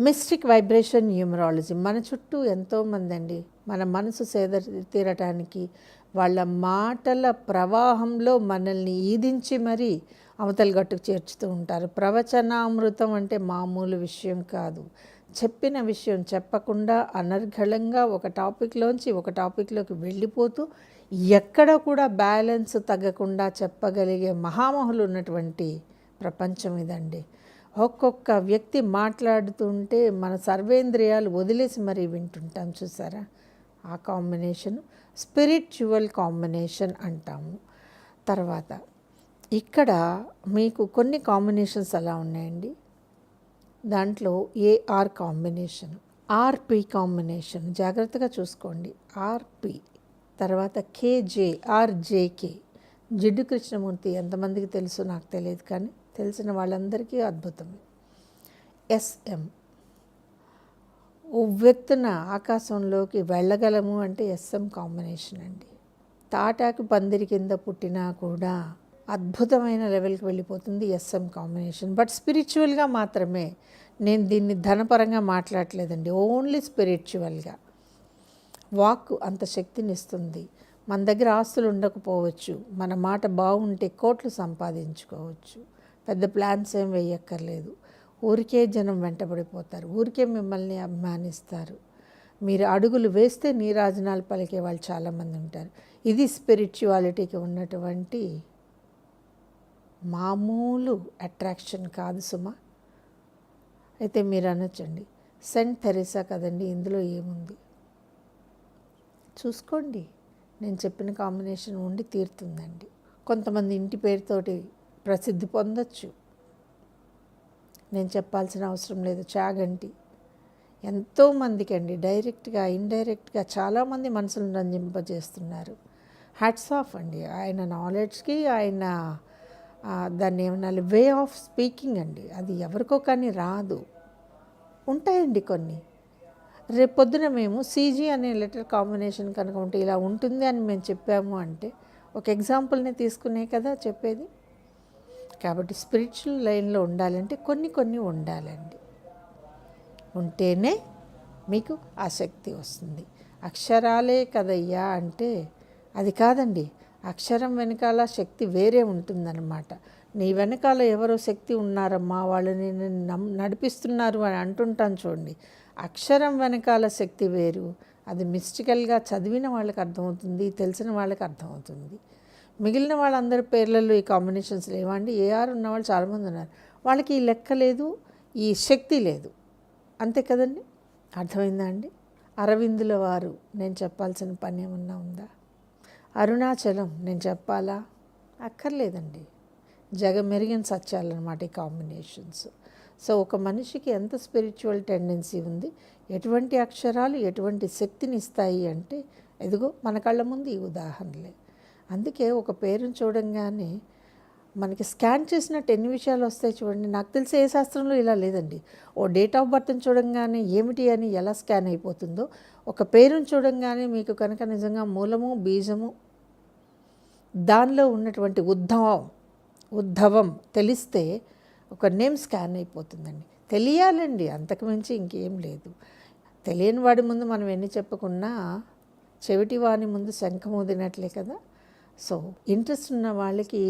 Mystic vibration numerology. మన చుట్టూ ఎంతోమంది అండి మన మనసు సేద తీరటానికి వాళ్ళ మాటల ప్రవాహంలో మనల్ని ఈదించి మరీ అవతల గట్టుకు చేర్చుతూ ఉంటారు. ప్రవచనామృతం అంటే మామూలు విషయం కాదు. చెప్పిన విషయం చెప్పకుండా అనర్ఘళంగా ఒక టాపిక్లోంచి ఒక టాపిక్లోకి వెళ్ళిపోతూ ఎక్కడ కూడా బ్యాలెన్స్ తగ్గకుండా చెప్పగలిగే మహామహులు ఉన్నటువంటి ప్రపంచం ఇదండి. ఒక్కొక్క వ్యక్తి మాట్లాడుతుంటే మన సర్వేంద్రియాలు వదిలేసి మరీ వింటుంటాం చూసారా? ఆ కాంబినేషన్ స్పిరిచువల్ కాంబినేషన్ అంటాము. తర్వాత ఇక్కడ మీకు కొన్ని కాంబినేషన్స్ అలా ఉన్నాయండి? దాంట్లో ఏఆర్ కాంబినేషన్ ఆర్పి కాంబినేషన్ జాగ్రత్తగా చూసుకోండి. ఆర్పి తర్వాత కేజే ఆర్జేకే. జిడ్డు కృష్ణమూర్తి ఎంతమందికి తెలుసు నాకు తెలియదు కానీ తెలిసిన వాళ్ళందరికీ అద్భుతం. ఎస్ఎం. ఉవ్వెత్తున ఆకాశంలోకి వెళ్ళగలము అంటే ఎస్ఎం కాంబినేషన్ అండి. తాటాకు పందిరి కింద పుట్టినా కూడా అద్భుతమైన లెవెల్కి వెళ్ళిపోతుంది ఎస్ఎం కాంబినేషన్. బట్ స్పిరిచువల్గా మాత్రమే. నేను దీన్ని ధనపరంగా మాట్లాడలేదండి ఓన్లీ స్పిరిచువల్గా. వాక్ అంత శక్తిని ఇస్తుంది. మన దగ్గర ఆస్తులు ఉండకపోవచ్చు. మన మాట బాగుంటే కోట్లు సంపాదించుకోవచ్చు. పెద్ద ప్లాన్స్ ఏం వేయక్కర్లేదు ఊరికే జనం వెంటబడిపోతారు. ఊరికే మిమ్మల్ని అభిమానిస్తారు. మీరు అడుగులు వేస్తే నీరాజనాలు పలికే వాళ్ళు చాలామంది ఉంటారు. ఇది స్పిరిచువాలిటీకి ఉన్నటువంటి మామూలు అట్రాక్షన్ కాదు సుమా. అయితే మీరు అనొచ్చండి. సెంట్ థెరెసా కదండి ఇందులో ఏముంది? చూసుకోండి. నేను చెప్పిన కాంబినేషన్ ఉండి తీరుతుందండి. కొంతమంది ఇంటి పేరుతోటి ప్రసిద్ధి పొందొచ్చు. నేను చెప్పాల్సిన అవసరం లేదు. చాగంటి. ఎంతోమందికి అండి డైరెక్ట్గా ఇండైరెక్ట్గా చాలామంది మనసులను రంజింపజేస్తున్నారు. హ్యాట్స్ ఆఫ్ అండి. ఆయన నాలెడ్జ్కి ఆయన దాన్ని ఏమన్నా వే ఆఫ్ స్పీకింగ్ అండి. అది ఎవరికో కానీ రాదు. ఉంటాయండి కొన్ని. రేపు పొద్దున మేము సీజీ అనే లెటర్ కాంబినేషన్ కనుక ఉంటే ఇలా ఉంటుంది అని మేము చెప్పాము అంటే ఒక ఎగ్జాంపుల్ని తీసుకునే కదా చెప్పేది. కాబట్టి స్పిరిచువల్ లైన్లో ఉండాలంటే కొన్ని కొన్ని ఉండాలండి. ఉంటేనే మీకు ఆసక్తి వస్తుంది. అక్షరాలే కదయ్యా అంటే అది కాదండి. అక్షరం వెనకాల శక్తి వేరే ఉంటుందన్నమాట. నీ వెనకాల ఎవరో శక్తి ఉన్నారమ్మా వాళ్ళని నమ్- నడిపిస్తున్నారు అని అంటుంటాను చూడండి. అక్షరం వెనకాల శక్తి వేరు. అది మిస్టికల్గా చదివిన వాళ్ళకి అర్థమవుతుంది తెలిసిన వాళ్ళకి అర్థమవుతుంది. మిగిలిన వాళ్ళందరి పేర్లలో ఈ కాంబినేషన్స్ లేవండి. ఏఆర్ ఉన్న వాళ్ళు చాలామంది ఉన్నారు. వాళ్ళకి ఈ లెక్క లేదు ఈ శక్తి లేదు. అంతే కదండి? అర్థమైందా అండి? అరవిందుల వారు నేను చెప్పాల్సిన పని ఏమన్నా ఉందా? అరుణాచలం నేను చెప్పాలా? అక్కర్లేదండి. జగమెరిగిన సత్యాలన్నమాట ఈ కాంబినేషన్స్ సో ఒక మనిషికి ఎంత స్పిరిచువల్ టెండెన్సీ ఉంది ఎటువంటి అక్షరాలు ఎటువంటి శక్తిని ఇస్తాయి అంటే ఎదుగో మన కళ్ళ ముందు ఈ ఉదాహరణలే. అందుకే ఒక పేరుని చూడంగానే మనకి స్కాన్ చేసినట్టు ఎన్ని విషయాలు వస్తాయి చూడండి. నాకు తెలిసి ఏ శాస్త్రంలో ఇలా లేదండి. ఓ డేట్ ఆఫ్ బర్త్ని చూడంగానే ఏమిటి అని ఎలా స్కాన్ అయిపోతుందో ఒక పేరుని చూడంగానే మీకు కనుక నిజంగా మూలము బీజము దానిలో ఉన్నటువంటి ఉద్భవం ఉద్భవం తెలిస్తే ఒక నేమ్ స్కాన్ అయిపోతుందండి. తెలియాలండి అంతకుమించి ఇంకేం లేదు. తెలియని వాడి ముందు మనం ఎన్ని చెప్పుకున్నా చెవిటి వాని ముందు శంఖమూదినట్లే కదా. సో ఇంట్రెస్ట్ ఉన్న వాళ్ళకి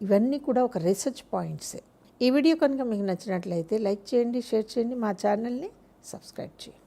ఇవన్నీ కూడా ఒక రీసెర్చ్ పాయింట్సే ఈ వీడియో కనుక మీకు నచ్చినట్లయితే లైక్ చేయండి షేర్ చేయండి మా ఛానల్ని సబ్స్క్రైబ్ చేయండి.